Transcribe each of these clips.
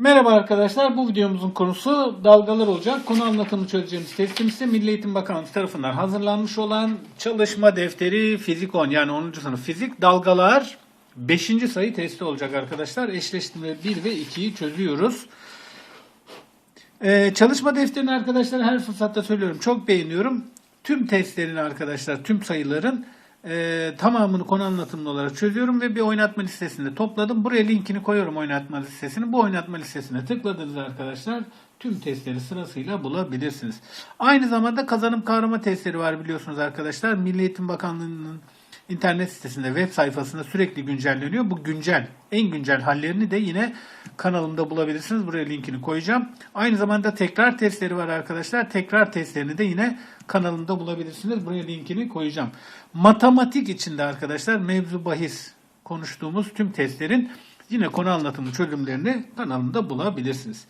Merhaba arkadaşlar. Bu videomuzun konusu dalgalar olacak. Konu anlatımı çözeceğimiz testimiz ise Milli Eğitim Bakanlığı tarafından hazırlanmış olan çalışma defteri Fizik 10 yani 10. sınıf fizik dalgalar 5. sayı testi olacak arkadaşlar. Eşleştirme 1 ve 2'yi çözüyoruz. Ee, çalışma defterini arkadaşlar her fırsatta söylüyorum. Çok beğeniyorum. Tüm testlerini arkadaşlar, tüm sayıların e, tamamını konu anlatımlı olarak çözüyorum ve bir oynatma listesinde topladım. Buraya linkini koyuyorum oynatma listesini. Bu oynatma listesine tıkladınız arkadaşlar. Tüm testleri sırasıyla bulabilirsiniz. Aynı zamanda kazanım kavrama testleri var biliyorsunuz arkadaşlar. Milli Eğitim Bakanlığı'nın internet sitesinde, web sayfasında sürekli güncelleniyor. Bu güncel, en güncel hallerini de yine kanalımda bulabilirsiniz. Buraya linkini koyacağım. Aynı zamanda tekrar testleri var arkadaşlar. Tekrar testlerini de yine kanalımda bulabilirsiniz. Buraya linkini koyacağım. Matematik içinde arkadaşlar mevzu bahis konuştuğumuz tüm testlerin yine konu anlatımı çözümlerini kanalımda bulabilirsiniz.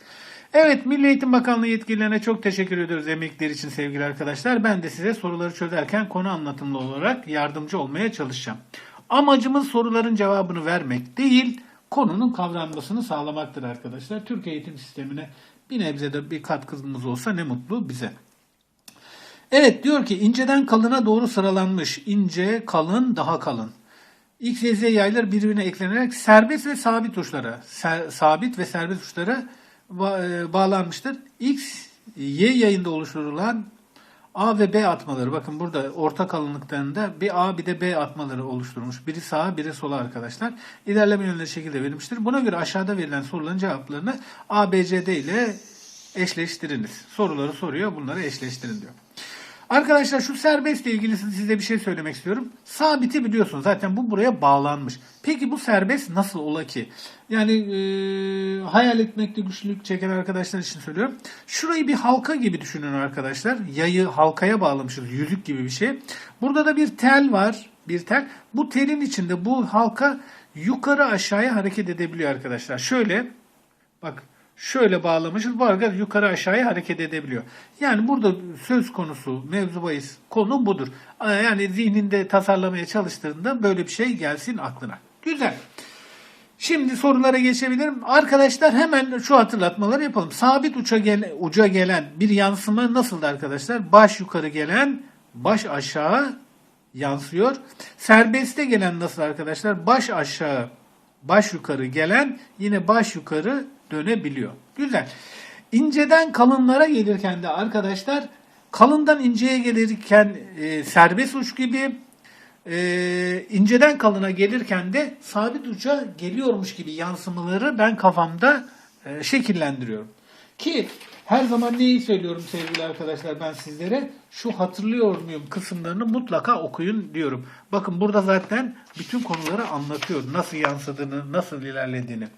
Evet Milli Eğitim Bakanlığı yetkililerine çok teşekkür ediyoruz emekleri için sevgili arkadaşlar. Ben de size soruları çözerken konu anlatımlı olarak yardımcı olmaya çalışacağım. Amacımız soruların cevabını vermek değil, konunun kavranmasını sağlamaktır arkadaşlar. Türk eğitim sistemine bir nebze de bir katkımız olsa ne mutlu bize. Evet diyor ki inceden kalına doğru sıralanmış. İnce, kalın, daha kalın. X, Y, Z yaylar birbirine eklenerek serbest ve sabit uçlara, ser- sabit ve serbest uçlara bağlanmıştır. X, Y yayında oluşturulan A ve B atmaları. Bakın burada orta kalınlıklarında bir A bir de B atmaları oluşturmuş. Biri sağa biri sola arkadaşlar. İlerleme yönleri şekilde verilmiştir. Buna göre aşağıda verilen soruların cevaplarını A, B, C, D ile eşleştiriniz. Soruları soruyor. Bunları eşleştirin diyor. Arkadaşlar şu serbestle ilgili size bir şey söylemek istiyorum. Sabiti biliyorsunuz zaten bu buraya bağlanmış. Peki bu serbest nasıl ola ki? Yani e, hayal etmekte güçlük çeken arkadaşlar için söylüyorum. Şurayı bir halka gibi düşünün arkadaşlar. Yayı halkaya bağlamışız. Yüzük gibi bir şey. Burada da bir tel var. Bir tel. Bu telin içinde bu halka yukarı aşağıya hareket edebiliyor arkadaşlar. Şöyle bak şöyle bağlamışız. Bu arada yukarı aşağıya hareket edebiliyor. Yani burada söz konusu mevzu bahis konu budur. Yani zihninde tasarlamaya çalıştığında böyle bir şey gelsin aklına. Güzel. Şimdi sorulara geçebilirim. Arkadaşlar hemen şu hatırlatmaları yapalım. Sabit uça, gel uca gelen bir yansıma nasıldı arkadaşlar? Baş yukarı gelen baş aşağı yansıyor. Serbeste gelen nasıl arkadaşlar? Baş aşağı baş yukarı gelen yine baş yukarı dönebiliyor. Güzel. İnceden kalınlara gelirken de arkadaşlar kalından inceye gelirken e, serbest uç gibi e, inceden kalına gelirken de sabit uca geliyormuş gibi yansımaları ben kafamda e, şekillendiriyorum. Ki her zaman neyi söylüyorum sevgili arkadaşlar ben sizlere? Şu hatırlıyor muyum kısımlarını mutlaka okuyun diyorum. Bakın burada zaten bütün konuları anlatıyor. Nasıl yansıdığını, nasıl ilerlediğini.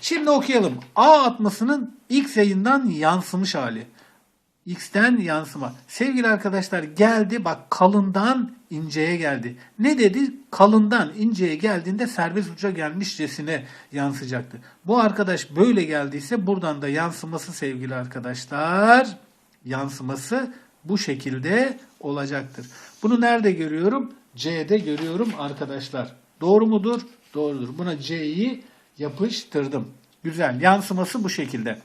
Şimdi okuyalım. A atmasının X yayından yansımış hali. X'ten yansıma. Sevgili arkadaşlar geldi bak kalından inceye geldi. Ne dedi? Kalından inceye geldiğinde serbest uca gelmişçesine yansıyacaktı. Bu arkadaş böyle geldiyse buradan da yansıması sevgili arkadaşlar yansıması bu şekilde olacaktır. Bunu nerede görüyorum? C'de görüyorum arkadaşlar. Doğru mudur? Doğrudur. Buna C'yi yapıştırdım. Güzel. Yansıması bu şekilde.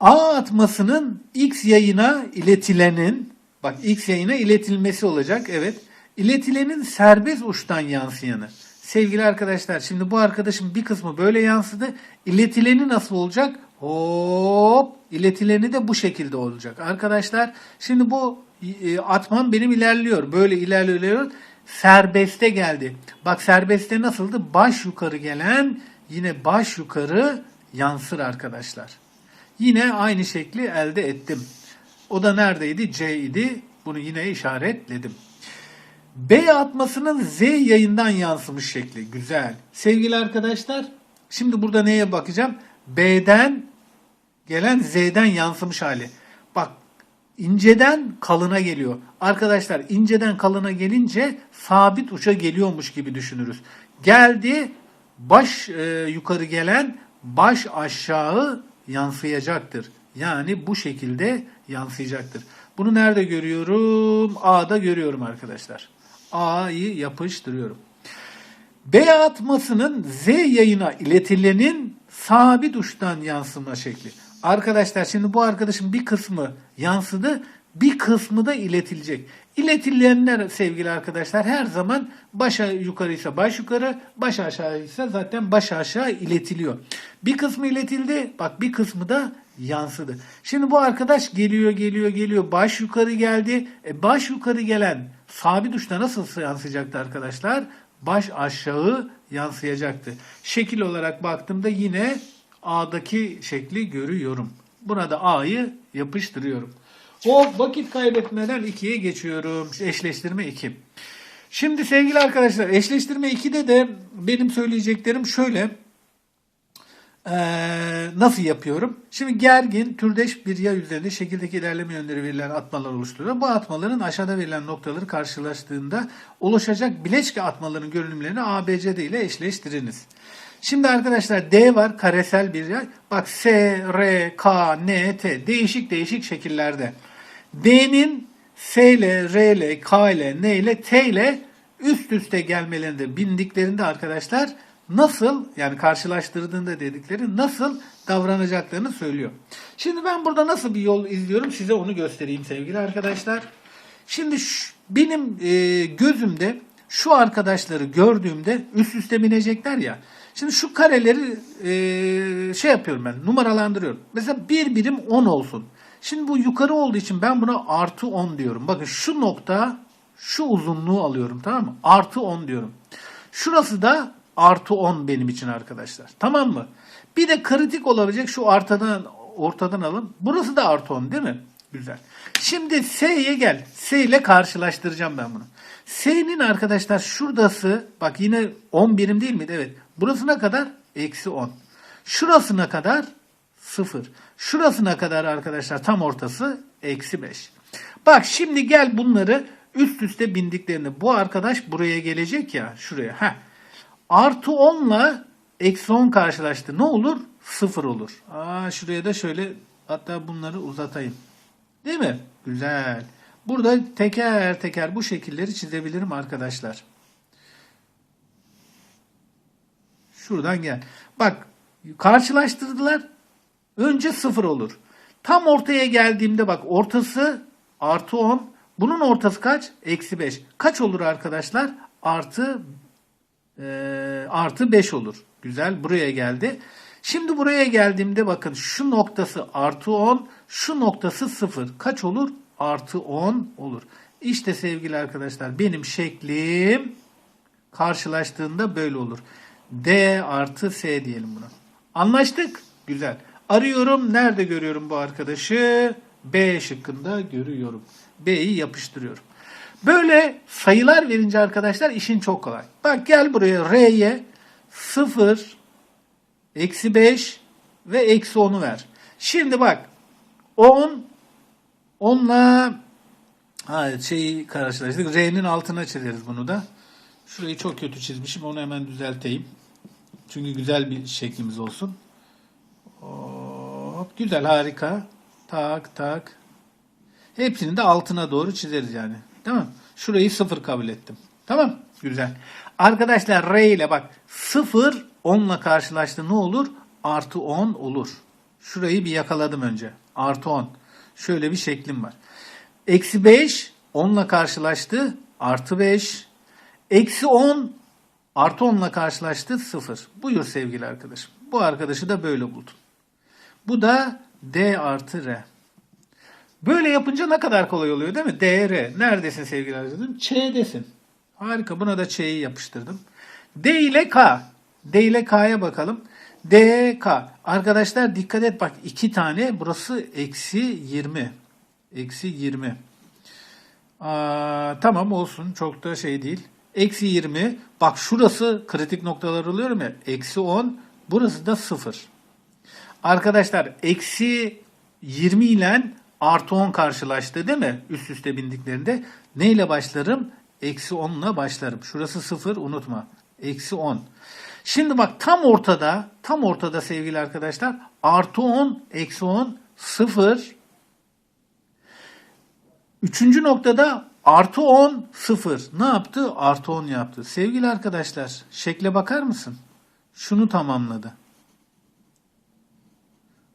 A atmasının X yayına iletilenin bak X yayına iletilmesi olacak. Evet. İletilenin serbest uçtan yansıyanı. Sevgili arkadaşlar şimdi bu arkadaşın bir kısmı böyle yansıdı. İletileni nasıl olacak? Hop iletileni de bu şekilde olacak. Arkadaşlar şimdi bu e, atmam benim ilerliyor. Böyle ilerliyor. Serbeste geldi. Bak serbeste nasıldı? Baş yukarı gelen yine baş yukarı yansır arkadaşlar. Yine aynı şekli elde ettim. O da neredeydi? C idi. Bunu yine işaretledim. B atmasının Z yayından yansımış şekli. Güzel. Sevgili arkadaşlar, şimdi burada neye bakacağım? B'den gelen Z'den yansımış hali. İnceden kalına geliyor. Arkadaşlar inceden kalına gelince sabit uça geliyormuş gibi düşünürüz. Geldi baş e, yukarı gelen baş aşağı yansıyacaktır. Yani bu şekilde yansıyacaktır. Bunu nerede görüyorum? A'da görüyorum arkadaşlar. A'yı yapıştırıyorum. B atmasının Z yayına iletilenin sabit uçtan yansıma şekli. Arkadaşlar şimdi bu arkadaşın bir kısmı yansıdı, bir kısmı da iletilecek. İletilenler sevgili arkadaşlar her zaman başa yukarıysa baş yukarı, baş aşağıysa zaten baş aşağı iletiliyor. Bir kısmı iletildi, bak bir kısmı da yansıdı. Şimdi bu arkadaş geliyor, geliyor, geliyor. Baş yukarı geldi. E baş yukarı gelen sabit uçta nasıl yansıyacaktı arkadaşlar? Baş aşağı yansıyacaktı. Şekil olarak baktığımda yine A'daki şekli görüyorum. Buna da A'yı yapıştırıyorum. O vakit kaybetmeden 2'ye geçiyorum. Eşleştirme 2. Şimdi sevgili arkadaşlar eşleştirme 2'de de benim söyleyeceklerim şöyle. Ee, nasıl yapıyorum? Şimdi gergin, türdeş bir yay üzerinde şekildeki ilerleme yönleri verilen atmalar oluşturuyor. Bu atmaların aşağıda verilen noktaları karşılaştığında oluşacak bileşke atmaların görünümlerini ABCD ile eşleştiriniz. Şimdi arkadaşlar D var karesel bir yay. Bak S, R, K, N, T değişik değişik şekillerde. D'nin S ile, R ile, K ile, N ile, T ile üst üste gelmelerinde bindiklerinde arkadaşlar nasıl yani karşılaştırdığında dedikleri nasıl davranacaklarını söylüyor. Şimdi ben burada nasıl bir yol izliyorum size onu göstereyim sevgili arkadaşlar. Şimdi şu- benim e, gözümde şu arkadaşları gördüğümde üst üste binecekler ya. Şimdi şu kareleri e, şey yapıyorum ben numaralandırıyorum. Mesela bir birim 10 olsun. Şimdi bu yukarı olduğu için ben buna artı 10 diyorum. Bakın şu nokta şu uzunluğu alıyorum tamam mı? Artı 10 diyorum. Şurası da artı 10 benim için arkadaşlar. Tamam mı? Bir de kritik olabilecek şu ortadan ortadan alın. Burası da artı 10 değil mi? Güzel. Şimdi S'ye gel. S ile karşılaştıracağım ben bunu. S'nin arkadaşlar şuradası bak yine 10 birim değil miydi? Evet. Burasına kadar eksi 10. Şurasına kadar 0. Şurasına kadar arkadaşlar tam ortası eksi 5. Bak şimdi gel bunları üst üste bindiklerini. Bu arkadaş buraya gelecek ya şuraya. Heh. Artı 10 ile eksi 10 karşılaştı. Ne olur? 0 olur. Aa, şuraya da şöyle hatta bunları uzatayım. Değil mi? Güzel. Burada teker teker bu şekilleri çizebilirim arkadaşlar. Şuradan gel. Bak karşılaştırdılar. Önce 0 olur. Tam ortaya geldiğimde bak ortası artı 10. Bunun ortası kaç? Eksi 5. Kaç olur arkadaşlar? Artı e, artı 5 olur. Güzel buraya geldi. Şimdi buraya geldiğimde bakın şu noktası artı 10, şu noktası 0. Kaç olur? Artı 10 olur. İşte sevgili arkadaşlar benim şeklim karşılaştığında böyle olur. D artı S diyelim buna. Anlaştık. Güzel. Arıyorum. Nerede görüyorum bu arkadaşı? B şıkkında görüyorum. B'yi yapıştırıyorum. Böyle sayılar verince arkadaşlar işin çok kolay. Bak gel buraya R'ye 0, eksi 5 ve eksi 10'u ver. Şimdi bak 10, 10'la ha, şeyi karşılaştık. R'nin altına çizeriz bunu da. Şurayı çok kötü çizmişim. Onu hemen düzelteyim. Çünkü güzel bir şeklimiz olsun. Hop, güzel harika. Tak tak. Hepsini de altına doğru çizeriz yani. Tamam. Şurayı sıfır kabul ettim. Tamam. Güzel. Arkadaşlar R ile bak sıfır 10 ile karşılaştı ne olur? Artı 10 olur. Şurayı bir yakaladım önce. Artı 10. Şöyle bir şeklim var. Eksi 5 10 ile karşılaştı. Artı 5. Eksi 10 artı 10 ile karşılaştı. 0. Buyur sevgili arkadaşım. Bu arkadaşı da böyle buldum. Bu da D artı R. Böyle yapınca ne kadar kolay oluyor değil mi? DR. Neredesin sevgili arkadaşım? Ç'desin. Harika. Buna da Ç'yi yapıştırdım. D ile K. D ile K'ya bakalım. D, K. Arkadaşlar dikkat et bak iki tane. Burası eksi 20. Eksi 20. Aa, tamam olsun. Çok da şey değil. Eksi 20. Bak şurası kritik noktalar oluyor mu? Eksi 10. Burası da 0. Arkadaşlar eksi 20 ile artı 10 karşılaştı değil mi? Üst üste bindiklerinde. Ne ile başlarım? Eksi 10 ile başlarım. Şurası 0 unutma. Eksi 10. Şimdi bak tam ortada, tam ortada sevgili arkadaşlar. Artı 10, eksi 10, 0. Üçüncü noktada artı 10, 0. Ne yaptı? Artı 10 yaptı. Sevgili arkadaşlar şekle bakar mısın? Şunu tamamladı.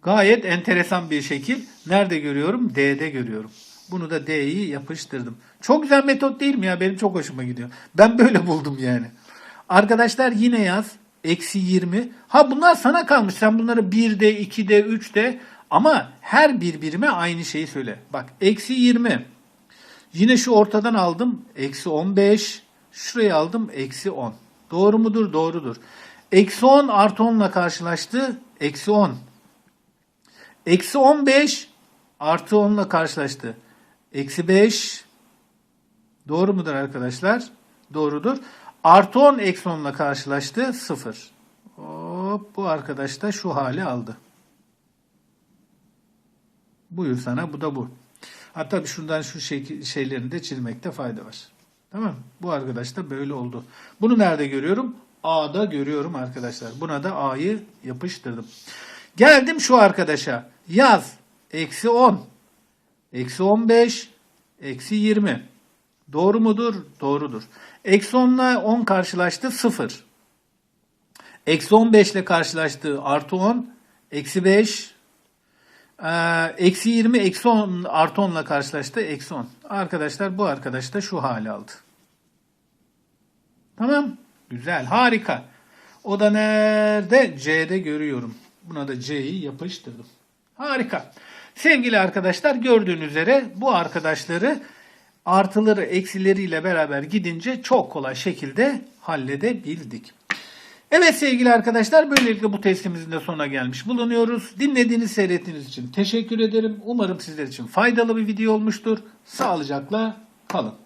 Gayet enteresan bir şekil. Nerede görüyorum? D'de görüyorum. Bunu da D'yi yapıştırdım. Çok güzel metot değil mi ya? Benim çok hoşuma gidiyor. Ben böyle buldum yani. Arkadaşlar yine yaz. Eksi 20. Ha bunlar sana kalmış. Sen bunları 1'de, 2'de, 3'de ama her bir birime aynı şeyi söyle. Bak eksi 20. Yine şu ortadan aldım. Eksi 15. Şurayı aldım. Eksi 10. Doğru mudur? Doğrudur. Eksi 10 artı 10 ile karşılaştı. Eksi 10. Eksi 15 artı 10 ile karşılaştı. Eksi 5. Doğru mudur arkadaşlar? Doğrudur. Artı 10 eksi 10 ile karşılaştı. 0. Hop, bu arkadaş da şu hali aldı. Buyur sana bu da bu. Hatta şundan şu şeylerini de çizmekte fayda var. Tamam Bu arkadaş da böyle oldu. Bunu nerede görüyorum? A'da görüyorum arkadaşlar. Buna da A'yı yapıştırdım. Geldim şu arkadaşa. Yaz. Eksi 10. Eksi 15. Eksi 20. Doğru mudur? Doğrudur. Eksi 10 ile 10 karşılaştı 0. Eksi 15 ile karşılaştı artı 10. Eksi 5. Ee, eksi 20 eksi 10 artı 10 ile karşılaştı. Eksi 10. Arkadaşlar bu arkadaş da şu hali aldı. Tamam. Güzel. Harika. O da nerede? C'de görüyorum. Buna da C'yi yapıştırdım. Harika. Sevgili arkadaşlar gördüğünüz üzere bu arkadaşları artıları eksileriyle beraber gidince çok kolay şekilde halledebildik. Evet sevgili arkadaşlar böylelikle bu testimizin de sonuna gelmiş bulunuyoruz. Dinlediğiniz, seyrettiğiniz için teşekkür ederim. Umarım sizler için faydalı bir video olmuştur. Sağlıcakla kalın.